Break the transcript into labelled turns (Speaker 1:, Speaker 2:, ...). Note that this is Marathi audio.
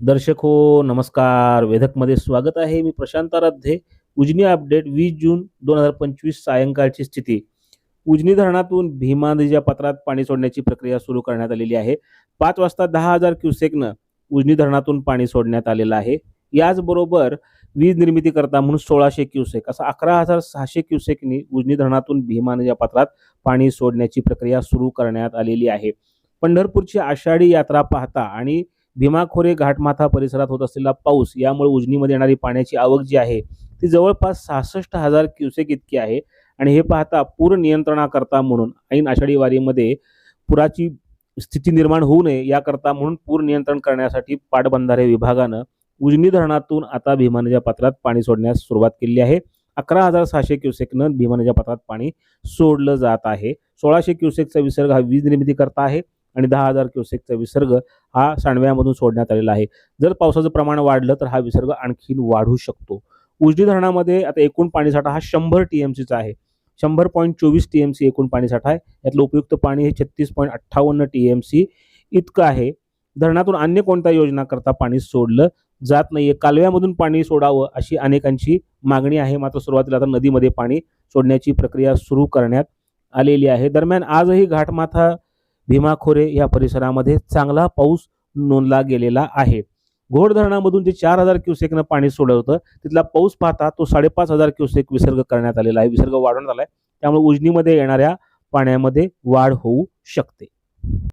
Speaker 1: दर्शक हो नमस्कार. वेधकमध्ये स्वागत आहे. मी प्रशांत आराध्ये. उजनी अपडेट वीस जून दोन हजार पंचवीस सायंकाळची स्थिती. उजनी धरणातून भीमा नदीच्या पात्रात पाणी सोडण्याची प्रक्रिया सुरू करण्यात आलेली आहे पाच वाजता दहा हजार क्युसेकनं उजनी धरणातून पाणी सोडण्यात आलेलं आहे. याचबरोबर वीज निर्मिती करता म्हणून सोळाशे क्युसेक असं अकरा हजार सहाशे क्युसेकनी उजनी धरणातून भीमा नदीच्या पात्रात पाणी सोडण्याची प्रक्रिया सुरू करण्यात आलेली आहे. पंढरपूरची आषाढी यात्रा पाहता आणि भीमाखोरे घाटमाथा परिसरात होत असलेला पाऊस यामुळे उजनीमध्ये येणारी पाण्याची आवक जी आहे ती जवळपास सहासष्ट हजार क्युसेक इतकी आहे. आणि हे पाहता पूर नियंत्रणाकरता म्हणून ऐन आषाढी वारीमध्ये पुराची स्थिती निर्माण होऊ नये याकरता म्हणून पूर नियंत्रण करण्यासाठी पाटबंधारे विभागानं उजनी धरणातून आता भीमानच्या पात्रात पाणी सोडण्यास सुरुवात केली आहे. अकरा हजार सहाशे क्युसेकनं भीमानच्या पात्रात पाणी सोडलं जात आहे. सोळाशे क्युसेकचा विसर्ग हा वीज निर्मिती करता आहे. आणि दहा हजार क्युसेकचा विसर्ग हा सांडव्यामधून सोडण्यात आलेला आहे. जर पावसाचं प्रमाण वाढलं तर हा विसर्ग आणखीन वाढू शकतो. उजनी धरणामध्ये आता एकूण पाणीसाठा हा शंभर टी एम सीचा आहे. शंभर पॉईंट चोवीस टी एम सी एकूण पाणीसाठा आहे. यातलं उपयुक्त पाणी हे छत्तीस पॉईंट अठ्ठावन्न टी एम सी इतकं आहे. धरणातून अन्य कोणत्या योजना करता पाणी सोडलं जात नाहीये? कालव्यामधून पाणी सोडावं अशी अनेकांची मागणी आहे. मात्र सुरुवातीला आता नदीमध्ये पाणी सोडण्याची प्रक्रिया सुरू करण्यात आलेली आहे. दरम्यान आजही घाटमाथा भीमाखोरे या परिसरामध्ये चांगला पाऊस नोंदला गेलेला आहे. घोड धरणामधून जे चार हजार क्युसेकनं पाणी सोडलं होतं तिथला पाऊस पाहता तो साडेपाच हजार क्युसेक विसर्ग करण्यात आलेला आहे. विसर्ग वाढवण्यात आलाय. त्यामुळे उजनीमध्ये येणाऱ्या पाण्यामध्ये वाढ होऊ शकते.